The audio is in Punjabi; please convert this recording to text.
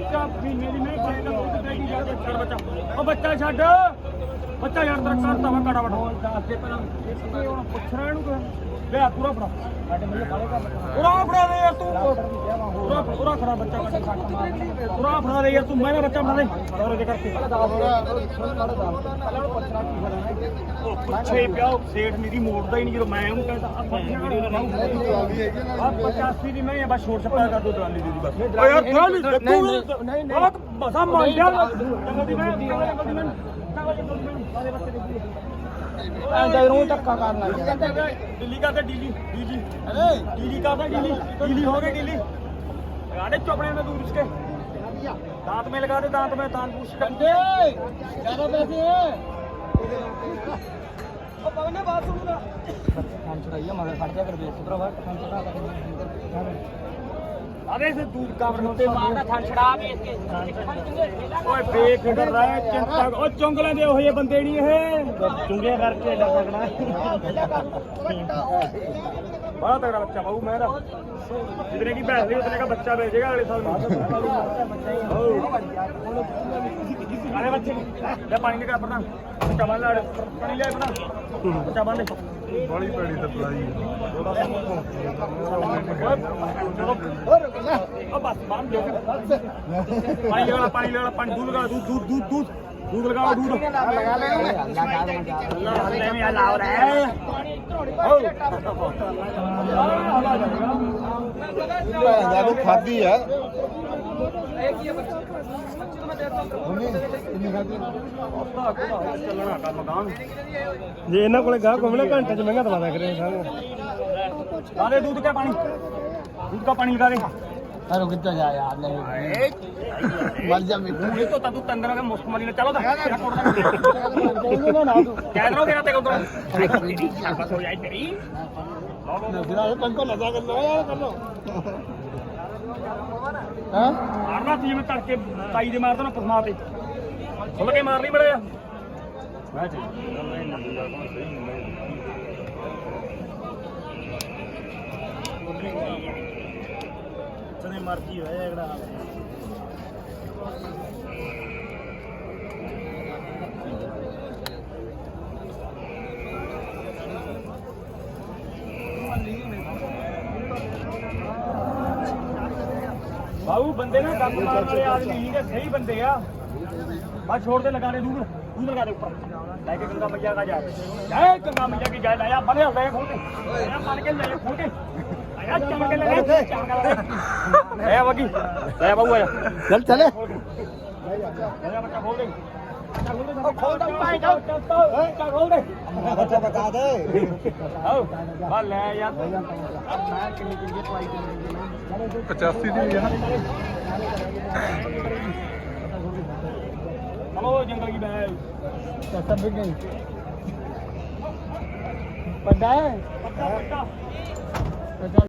ਬੱਚਾ ਮਹੀਨੇ ਦੀ ਮੈਂ ਬਾਈ ਦਾ ਦੁੱਧ ਦੇਗੀ ਜਾ ਬੱਚਾ ਬੱਚਾ। ਉਹ ਬੱਚਾ ਛੱਡ। ਬੱਚਾ ਯਾਰ ਤੇਰਾ ਕਰਤਾ ਵਾ ਕੜਾ ਵੜਾ ਦੱਸ ਦੇ ਪਹਿਲਾਂ ਪੁੱਛਣਾ ਇਹਨੂੰ ਲੈ ਪੂਰਾ ਫੜਾ। ਸਾਡੇ ਮੇਰੇ ਬਾਲੇ ਦਾ ਪੂਰਾ ਫੜਾ ਦੇ ਯਾਰ ਤੂੰ। ਪੂਰਾ ਖੜਾ ਬੱਚਾ ਕੱਟ ਪੂਰਾ ਫੜਾ ਦੇ ਯਾਰ ਤੂੰ ਮੈਂ ਬੱਚਾ ਫੜਾ ਦੇ। ਹੋਰ ਜੇ ਕਰਕੇ। ਉਹ ਪੁੱਛੇ ਪਿਆ ਸੇਠ ਮੇਰੀ ਮੋੜਦਾ ਹੀ ਨਹੀਂ ਜਦੋਂ ਮੈਂ ਉਹਨੂੰ ਕਹਿੰਦਾ ਆ 85 ਦੀ ਮੈਂ ਬਸ ਛੋਟ ਛੱਪਾ ਕਰ ਦੋ ਦਰਾਲੀ ਦੀ ਬਸ। ਓ ਯਾਰ ਦਰਾਲੀ ਦੇਖੂ ਨਹੀਂ ਨਹੀਂ ਬਹੁਤ ਮੰਨ ਜਾ ਜੰਗਲ ਦੀ ਮੈਂ ਜੰਗਲ ਦੀ ਮੈਂ ਜੰਗਲ ਦੀ ਮੈਂ ਸਾਰੇ ਬੱਚੇ ਦੇਖੀ ਐਂਦਾ ਨੂੰ ਧੱਕਾ ਕਰਨ ਗਿਆ ਦਿੱਲੀ ਕਾ ਤੇ ਡੀਲੀ ਡੀਲੀ ਅਰੇ। ਡੀਲੀ ਕਾ ਤੇ ਡੀਲੀ। ਡੀਲੀ ਹੋ ਗਈ लगा दे चोपड़े में दूर उसके दांत में लगा दे दांत में दांत पूछ कंधे ज्यादा पैसे ओ पवन ने बात सुन रहा काम छुड़ाइए मगर फट जा कर दे सुधरा बाहर काम छुड़ा अरे से दूध का मुंह मारना थान छड़ा भी इसके ओए बेफिक्र रह चिंता ओ चुंग लेंदे ओ ये बंदे नहीं है चुंगे करके डर सकना ਬੜਾ ਤਗੜਾ ਬੱਚਾ ਬਾਊ ਮੈਂ ਦਾ ਜਿੰਨੇ ਕੀ ਭੈਣ ਲਈ ਉਤਨੇ ਦਾ ਬੱਚਾ ਵੇਚ ਅਗਲੇ ਸਾਲ ਨੂੰ। ਆਲੇ ਬੱਚੇ। ਲੈ ਪਾਣੀ ਦੇ ਕਰ ਪਰਨਾ ਬੱਚਾ ਲੈ ਪਾਣੀ ਲੈ ਪਰਨਾ ਬੱਚਾ ਲੈ। ਬੜੀ ਪੈੜੀ ਤੇ ਪਲਾਈ ਉਹ ਬਸ ਬੰਨ ਜੋ ਪਾਣੀ ਲਗਾ ਪਾਣੀ ਲਗਾ ਪਾਣੀ ਦੂਧ ਲਗਾ ਦੂਧ दूध लगाओ दूध ਲਗਾ ਲੈ अल्लाह में अल्लाह हो रहा है ਭੈਣਾਂ ਨੂੰ ਖਾਦੀ ਆ ਚੱਲਣਾ ਕੰਮ ਗਾਂ ਜੇ ਇਹਨਾਂ ਕੋਲੇ ਗਾਹ ਘੁੰਮਣਾ ਘੰਟੇ ਚ ਮਹਿੰਗਾ ਦਵਾ ਕਰੇ ਸਾਰਾ ला दे दूध का पानी दूध का पानी लगा दे ਅਰੇ ਕਿੱਥੇ ਜਾ ਯਾਰ ਨਹੀਂ ਮਰ ਜਾ ਮੈਂ ये तो तू तंदरा का मुस्क मारी चलो तो क्या ਨਾ ਤੂੰ करो तेरा तेरे को तेरी बस हो जाए तेरी ਜਿਹੜਾ ਇਹ ਪੰਕੋ ਲਗਾ ਕਰ ਲੋ ਯਾਰ ਕਰ ਲੋ ਹਾਂ ਮਾਰਨਾ ਸੀ ਜਿਵੇਂ ਤੜਕੇ ਤਾਈ ਦੇ ਮਾਰਦਾ ਨਾ ਪਸਮਾ ਤੇ ਖੁੱਲ ਕੇ ਮਾਰ ਲਈ ਬੜਾ ਮੈਂ ਚਨੇ ਮਰਜ਼ੀ ਹੋਇਆ ਜਿਹੜਾ ਬਾਬੂ ਬੰਦੇ ਨਾ ਕੰਮ ਮਾਰਨ ਵਾਲੇ ਆਦਮੀ ਨਹੀਂ ਕਿ ਸਹੀ ਬੰਦੇ ਆ। ਬਸ ਛੋੜ ਦੇ ਲਗਾਣੇ ਦੂਰ ਦੂਰ ਲਗਾ ਦੇ ਉੱਪਰ। ਲੈ ਕੇ ਗੰਗਾ ਮਈਆ ਦਾ ਜਾ। ਜੈ ਗੰਗਾ ਮਈਆ ਕੀ ਜੈ ਲਾਇਆ, ਬਣੇ ਲੈ ਖੋਲ ਕੇ। ਬਣ ਕੇ ਲੈ ਖੋਲ ਕੇ। ਆਇਆ ਚਮਕ ਕੇ ਲੈ ਲੈ ਵਗੀ ਲੈ ਬਾਬੂ ਆਇਆ ਚੱਲ ਚਲੇ ਲੈ ਬੱਚਾ ਖੋਲ ਦੇ ਉਹ ਖੋਲ ਦਾ ਪਾਈ ਜਾ ਬੱਚਾ ਖੋਲ ਦੇ ਬੱਚਾ ਬਤਾ ਦੇ ਆਓ ਬਾ ਲੈ ਯਾਰ ਮੈਂ ਕਿੰਨੀ ਕਿੰਨੀ ਦਵਾਈ ਦੇ 85 ਦੀ ਆ ਚਲੋ ਜੰਗਲ ਕੀ ਬੈ ਚੱਲ ਵੀ ਗਈ ਵੱਡਾ ਹੈ ਪੱਕਾ ਪੱਕਾ